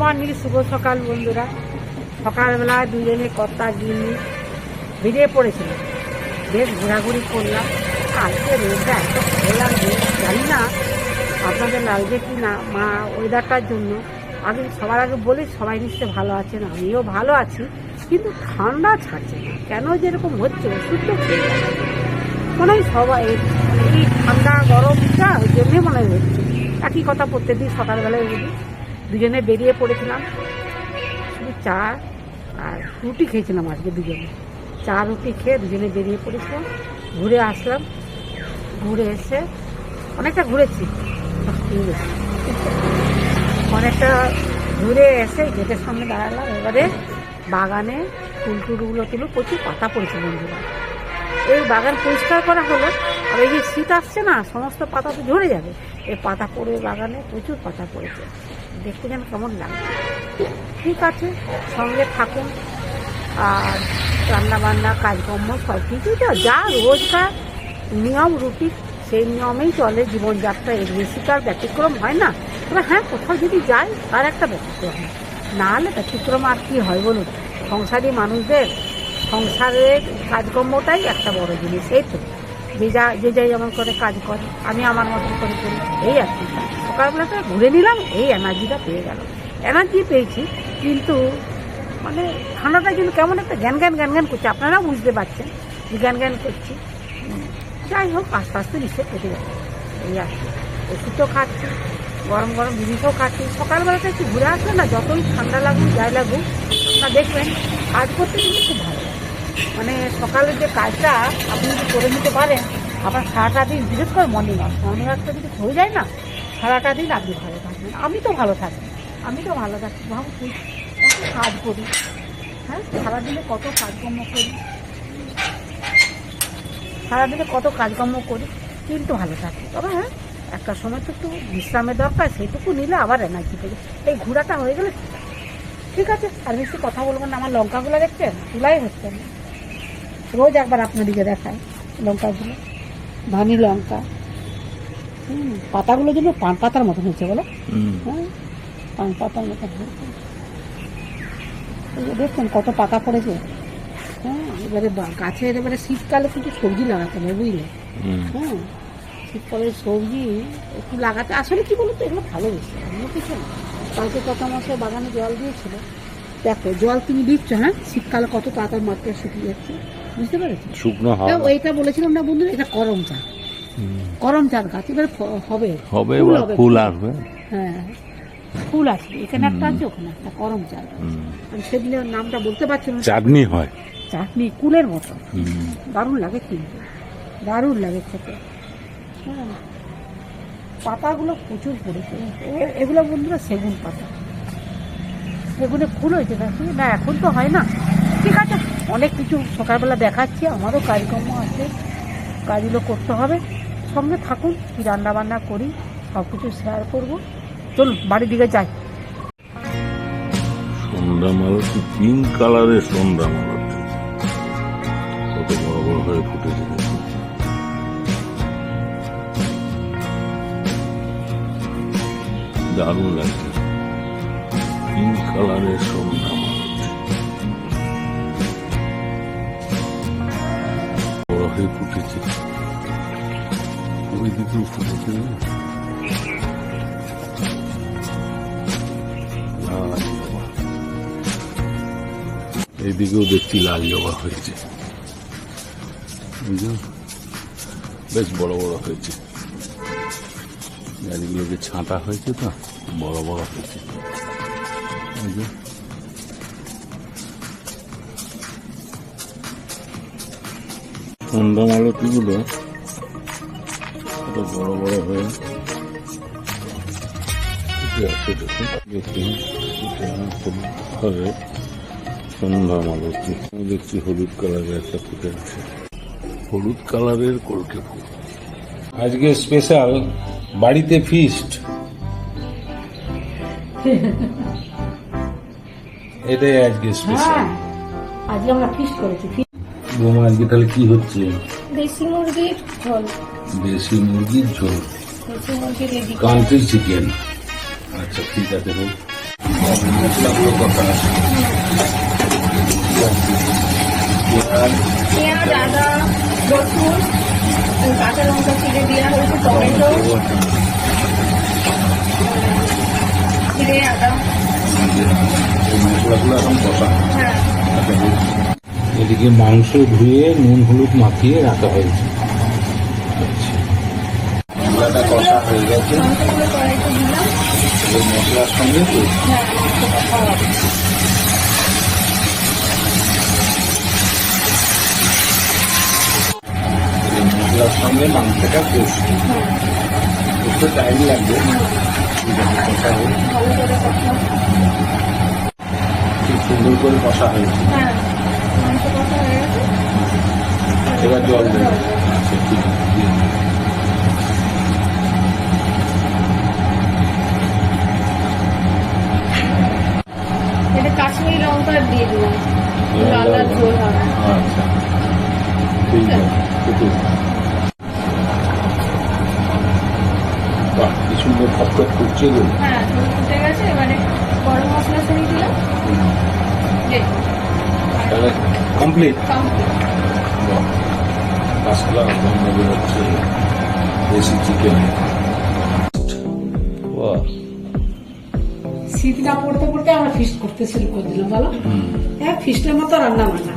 Morning শুভ সকাল, বন্ধুরা। সকালবেলা দুজনে কর্তা গিয়ে বেরিয়ে পড়েছিল। বেশ ঘোরাঘুরি করলাম। কালকে রোদটা এত ভালো লাগবে জানি না আপনাদের লাগবে কি না, মা ওয়েদারটার জন্য। আমি সবার আগে বলি, সবাই নিশ্চয়ই ভালো আছেন, আমিও ভালো আছি, কিন্তু ঠান্ডা ছাড়ছে না। কেন যেরকম হচ্ছে, ওষুধ তো। মনে হয় সবাই এই ঠান্ডা গরমটা ওই জন্যই মনে হচ্ছে। একই কথা প্রত্যেকদিন সকালবেলায় বলি। দুজনে বেরিয়ে পড়েছিলাম। শুধু চা আর রুটি খেয়েছিলাম আজকে দুজনে। চা, রুটি খেয়ে দুজনে বেরিয়ে পড়েছিলাম। ঘুরে আসলাম। ঘুরে এসে অনেকটা ঘুরেছি। অনেকটা ঘুরে এসে গেটের সামনে দাঁড়ালাম। এবারে বাগানে ফুল টুলগুলো তুলো প্রচুর পাতা পড়েছে বন্ধুরা। এই বাগান পরিষ্কার করা হলো, আর এই যে শীত আসছে না, সমস্ত পাতা তো ঝরে যাবে। এই পাতা পড়ে বাগানে প্রচুর পাতা পড়েছে। দেখতে যেন কেমন লাগে। ঠিক আছে, সঙ্গে থাকুন। আর রান্না বান্না কাজকর্ম সব কিছু তো যা রোজকার নিয়ম রুটি সেই নিয়মেই চলে জীবনযাত্রা। এর বেশি তো আর ব্যতিক্রম হয় না। তবে হ্যাঁ কোথাও যদি যাই, তার একটা ব্যতিক্রম। হয় না হলে ব্যতিক্রম আর কি হয় বলুন? সংসারী মানুষদের, সংসারের কাজকর্মটাই একটা বড় জিনিস, এই তো। যে যা, যে যাই যেমন করে কাজ করে, আমি আমার মতন করে করি। এই আর কি। সকালবেলাটা ঘুরে নিলাম এই এনার্জিটা পেয়ে গেল। এনার্জি পেয়েছি, কিন্তু মানে ঠান্ডাটা কিন্তু কেমন একটা জ্ঞান জ্ঞান জ্ঞান জ্ঞান করছে। আপনারা বুঝতে পারছেন যে জ্ঞান জ্ঞান করছি। যাই হোক, আস্তে আস্তে নিশ্চয় কেটে যাবে। এই আর কি। ওষুধও খাচ্ছি, গরম গরম জিনিসও খাচ্ছি। সকালবেলাটা একটু ঘুরে আসলে না, যতই ঠান্ডা লাগুক, যাই লাগুক না দেখবেন কাজ করতে কিন্তু খুব ভালো। মানে সকালের যে কাজটা আপনি যদি করে নিতে পারেন আপনার সারাটা দিন, বিশেষ করে মর্নিং ওয়াক মর্নিং ওয়াকটা যদি হয়ে যায় না, সারাটা দিন আপনি ভালো থাকবেন। আমি তো ভালো থাকি, আমি তো ভালো থাকি, ভাবো তুই কত কাজ করি হ্যাঁ? সারাদিনে কত কাজকর্ম করি, সারাদিনে কত কাজকর্ম করি, কিন্তু ভালো থাকি। তবে হ্যাঁ একটা সময় তো একটু বিশ্রামের দরকার সেইটুকু নিলে আবার এনার্জি পেয়ে এই ঘোরাটা হয়ে গেলে ঠিক আছে। ঠিক আছে আর বেশি কথা বলবেন না, আমার লঙ্কাগুলো দেখছেন? তুলাই হচ্ছে না। রোজ একবার আপনাদিকে দেখায় লঙ্কাগুলো ধানি লঙ্কা। হুম পাতাগুলো যেন পান পাতার মতন হয়েছে বলো। হ্যাঁ পান পাতার মতন হয়েছে। দেখছেন কত পাতা পড়েছে। হ্যাঁ এবারে গাছের এবারে শীতকালে কিন্তু সবজি লাগাতে হবে বুঝলে? হ্যাঁ শীতকালের সবজি একটু লাগাতে আসলে কি বলতো এগুলো ভালো বেশি অন্য কিছু না। কালকে কত মাসে বাগানে জল দিয়েছিল। দেখো জল তুমি দিচ্ছ হ্যাঁ? শীতকালে কত তাড়াতাড়ি মাত্রা শুকিয়ে যাচ্ছে। বুঝতে পেরেছ শুকনো হাওয়া ওইটা বলেছিলাম না বন্ধু এটা করম চা। করম চার গাছ এবার হবে। হবে ফুল আসবে। হ্যাঁ ফুল আছে এখানে একটা আছে ওখানে একটা করম চা হুম। আমি সেদিনের নামটা বলতে পারছি না। চাটনি হয়। চাটনি কুলের মতো। দারুণ লাগে কিন্তু। দারুণ লাগে খেতে। হ্যাঁ। পাতাগুলো প্রচুর পড়েছে। এগুলো বন্ধুরা সেগুন পাতা। সেগুনে ফুল হয়েছে। নাকি না এখন তো হয় না। ঠিক আছে। অনেক কিছু সকালবেলা দেখাচ্ছি, আমারও কাজকর্ম আছে, কাজগুলো করতে হবে। সঙ্গে থাকুন কি রান্না বান্না করি সব কিছু শেয়ার করব। চলুন, বাড়ির দিকে যাই। সন্ধ্যা মালতি পিঙ্ক কালারের সন্ধ্যা মালতি। কত বড় বড় হয়ে ফুটেছে দারুণ লাগছে। পিঙ্ক কালারের সন্ধ্যা হয়ে ওই দিকেও ফুটেছে না? এইদিকেও দেখছি লাল জবা হয়েছে বেশ বড় বড় হয়েছে গাছগুলোকে ছাঁটা হয়েছে তো বড় বড় হয়েছে সন্ধ্যা মালতিগুলো কত বড় বড় হয়ে ফুটে আছে দেখুন। দেখি হবে সন্ধ্যা মালতী। আমি দেখছি হলুদ কালারের একটা ফুটে আছে। হলুদ কালারের কলকে ফুল। আজকে স্পেশাল বাড়িতে ফিস্ট এটাই আজকে স্পেশাল। হ্যাঁ আজকে আমরা ফিস করেছি। বোমা আজকে তাহলে কি হচ্ছে? দেশি মুরগির ঝোল। দেশি মুরগির ঝোল। দেশি মুরগি রেডি কান্ট্রি চিকেন আচ্ছা ঠিক আছে হোক পেঁয়াজ আদা রসুন কাঁচা লঙ্কা চিড়ে দেওয়া হয়েছে টমেটো। চিড়ে আদা। মশলাগুলো এখন কষা। হ্যাঁ। এদিকে মাংস ধুয়ে নুন হলুদ মাখিয়ে রাখা হয়েছে। আচ্ছা। মশলাটা কষা হয়ে গেছে। মশলার সঙ্গে হ্যাঁ মশলার সঙ্গে মাংসটা কষি। একটু টাইম লাগবে। কষা। হোক খুব সুন্দর করে কষা হয়েছে হ্যাঁ মাংস কষা হয়ে গেছে এবার জল দেবে আচ্ছা কাশ্মীরি লঙ্কা দিয়ে দিলাম। লাল লাল ঝোল হবে। আচ্ছা। ঠিক আছে। বাহ কি সুন্দর খটখট করছে গো। হ্যাঁ ফুটে গেছে এবারে গরম মশলা ছড়িয়ে দিলাম। কমপ্লিট কমপ্লিট গন্ধ বেরোচ্ছে দেশি চিকেন বাহ। শীত না পড়তে পড়তে আমরা ফিস্ট করতে শুরু করে দিলাম বলো হ্যাঁ ফিস্টের মতো রান্না বান্না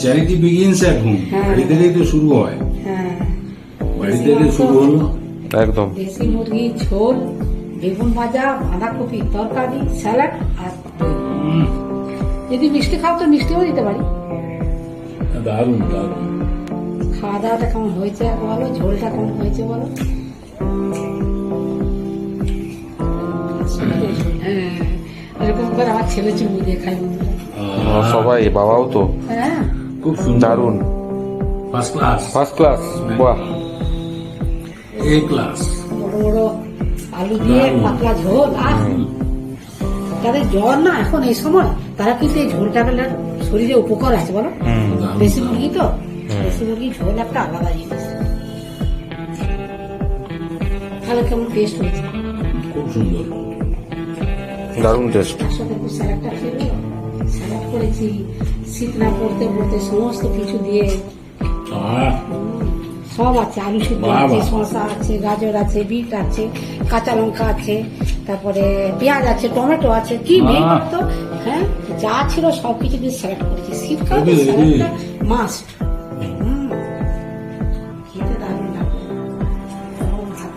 চ্যারিটি বিগিনস এট হোম হ্যাঁ। বাড়ি থেকেই তো শুরু হয়। হ্যাঁ। বাড়ি থেকে শুরু হলো। একদম। দেশি মুরগি ঝোল বেগুন ভাজা বাঁধাকপি তরকারি স্যালাড আর যদি মিষ্টি খাও তো মিষ্টিও দিতে পারি। দারুণ দারুণ। খাওয়া দাওয়াটা কেমন হয়েছে বলো ঝোলটা কেমন হয়েছে বলো? হ্যাঁ এরকম করে আমার ছেলে চুমু দিয়ে খাই সবাই বাবাও তো। হ্যাঁ? খুব সুন্দর। দারুণ। ফার্স্ট ক্লাস ফার্স্ট ক্লাস বাহ। এ ক্লাস বড় বড় আলু দিয়ে। পাতলা ঝোল আর যাদের জ্বর না এখন এই সময় তারা কিন্তু এই ঝোলটা শরীরে উপকার আছে বলো। দেশি মুরগি তো? দেশি মুরগি ঝোল একটা আলাদা জিনিস তাহলে কেমন টেস্ট হয়েছে খুব সুন্দর। দারুণ টেস্ট তার সাথে একটু স্যালাডটা খেয়ে স্যালাড করেছি শীত না পড়তে পড়তে সমস্ত কিছু দিয়ে। সব আছে আলু সিদ্ধ আছে শসা আছে গাজর আছে বিট আছে কাঁচা লঙ্কা আছে তারপরে পেঁয়াজ আছে টমেটো আছে কি নেই তো হ্যাঁ যা ছিল সব কিছু দিয়ে স্যালাড করেছি। শীতকালে। স্যালাডটা মাস্ট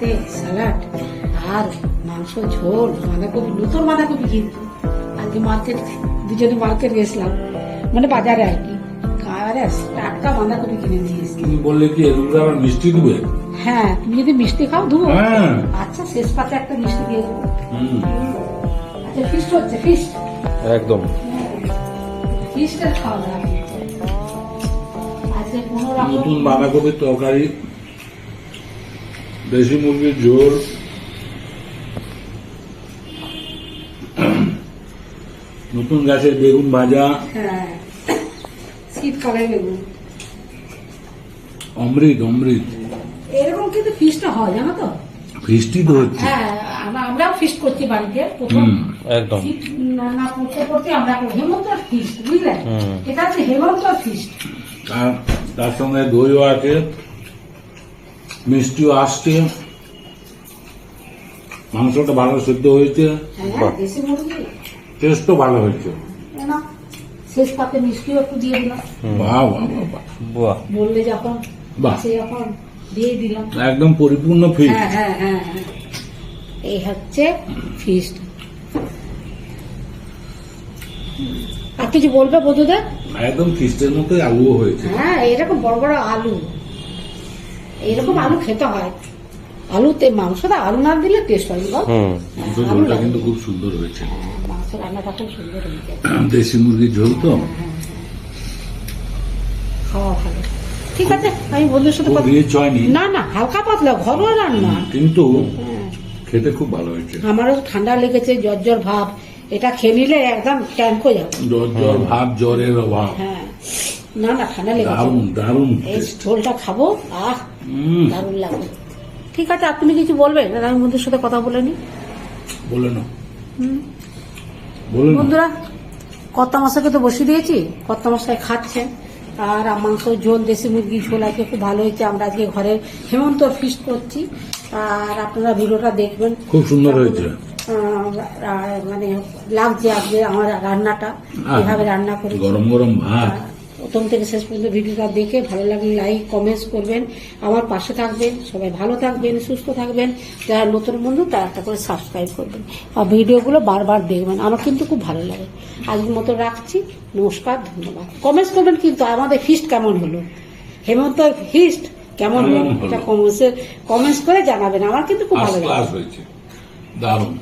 ভাতে স্যালাড আর মাংস ঝোল বাঁধাকপি নতুন বাঁধাকপি কিন্তু। আজকে মার্কেট দুজনে মার্কেট গেছিলাম। মানে বাজারে আর কি। আরে টাটকা বাঁধাকপি কিনে তুমি বললে কি উপরে আবার মিষ্টি দিবে? হ্যাঁ তুমি যদি মিষ্টি খাও দেবো। হ্যাঁ। আচ্ছা শেষ পাতে একটা মিষ্টি দিয়ে দেবো। আচ্ছা ফিস্ট হচ্ছে ফিস্ট একদম। ফিস্টের খাওয়া দাওয়া আজকে নতুন বাঁধাকপির তরকারি। দেশি মুরগির ঝোল। নতুন গাছের বেগুন ভাজা। হ্যাঁ। শীতকালে বেগুন। অমৃত অমৃত। এরকম কিন্তু ফিস্টটা হয় জানো তো? ফিস্টি তো হচ্ছে। হ্যাঁ আমরা- আমরাও ফিস্ট করছি বাড়িতে। প্রথম একদম। শীত না না করতে করতে আমরা হেমন্ত ফিস্ট বুঝলে? এটা হচ্ছে হেমন্ত ফিস্ট আর তার সঙ্গে দইও আছে। মিষ্টিও আসছে। মাংসটা ভালো সেদ্ধ হয়েছে। হ্যাঁ দেশি মুরগি? টেস্টও ভালো হয়েছে। শেষ পাতে মিষ্টিও একটু দিয়ে দিলাম। বাহ বাহ বাহ, বাহ। বাহ। বললে যখন বাহ। সে যখন দিয়ে দিলাম। একদম পরিপূর্ণ ফিস্ট হ্যাঁ হ্যাঁ হ্যাঁ হ্যাঁ। এই হচ্ছে ফিস্ট আর কিছু বলবে বধুদের? একদম ফিস্টের মতোই আলুও হয়েছে। হ্যাঁ এরকম বড় বড় আলু। এরকম আলু খেতে হয়। আলুতে মাংসটা আলু না দিলে টেস্ট হয় ঝোলটা কিন্তু খুব সুন্দর হয়েছে। হ্যাঁ, মাংস রান্নাটা খুব সুন্দর হয়েছে। দেশি মুরগির ঝোল তো? খাওয়া ভালো। ঠিক আছে আমি বন্ধুর সাথে না না হালকা পাতলা ঘরোয়া রান্না। কিন্তু হ্যাঁ। খেতে খুব ভালো হয়েছে। আমারও ঠান্ডা লেগেছে জ্বর জ্বর ভাব। এটা খেয়ে নিলে একদম ট্যাঙ্ক হয়ে যাবে। জ্বর জ্বর ভাব জ্বরের অভাব। হ্যাঁ। না না ঠান্ডা লেগেছে। দারুণ দারুণ এই ঝোলটা খাব আহ। দারুণ লাগবে ঠিক আছে আর তুমি কিছু বলবে? না আমি বন্ধুর সাথে কথা বলে নি। বলে না বন্ধুরা কর্তা মশাকে তো বসিয়ে দিয়েছি। কর্তা মশাই খাচ্ছেন। আর মাংস ঝোল দেশি মুরগি ঝোল আজকে খুব ভালো হয়েছে। আমরা আজকে ঘরে হেমন্ত ফিস্ট করছি। আর আপনারা ভিডিওটা দেখবেন। খুব সুন্দর হয়েছে। মানে লাগছে আজকে আমার রান্নাটা। এভাবে রান্না করি। গরম গরম ভাত। প্রথম থেকে শেষ পর্যন্ত ভিডিওটা দেখে ভালো লাগলে লাইক কমেন্টস করবেন। আমার পাশে থাকবেন সবাই ভালো থাকবেন সুস্থ থাকবেন। যারা নতুন বন্ধু তারা একটা করে সাবস্ক্রাইব করবেন। আর ভিডিওগুলো বারবার দেখবেন আমার কিন্তু খুব ভালো লাগে। আজকের মতো রাখছি নমস্কার ধন্যবাদ। কমেন্টস করবেন কিন্তু আমাদের ফিস্ট কেমন হলো? হেমন্ত ফিস্ট কেমন হলো? এটা কমেন্টসে কমেন্টস করে জানাবেন আমার কিন্তু খুব ভালো লাগে। দারুণ।